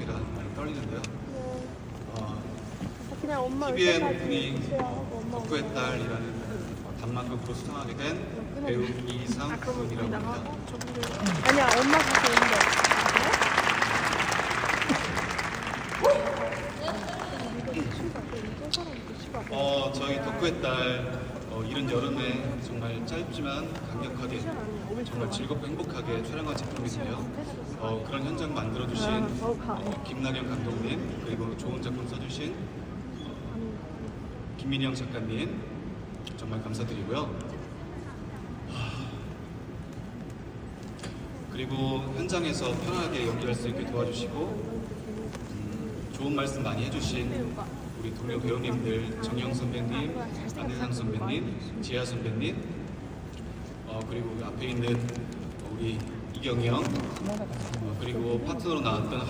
처음이라 많이 떨리는데요. 네. 어, 그냥 엄마 올 TVN 엄마 덕후의 딸이라는 단막극으로 수상하게 된 배우 이상훈이라고 합니다. 아니야 엄마 가서 온대 어, 저희 덕후의 딸 어, 이른 여름에 정말 짧지만 강력하게 정말 즐겁고 행복하게 촬영한 작품이고요. 어, 그런 현장 만들어주신 어, 김나경 감독님 그리고 좋은 작품 써주신 어, 김민영 작가님 정말 감사드리고요. 하, 그리고 현장에서 편하게 연기할 수 있게 도와주시고 음, 좋은 말씀 많이 해주신 우리 동료 배우님들 정영 선배님, 안혜상 선배님, 지아 선배님, 어, 그리고 앞에 있는 우리 이경영, 어, 그리고 파트너로 나왔던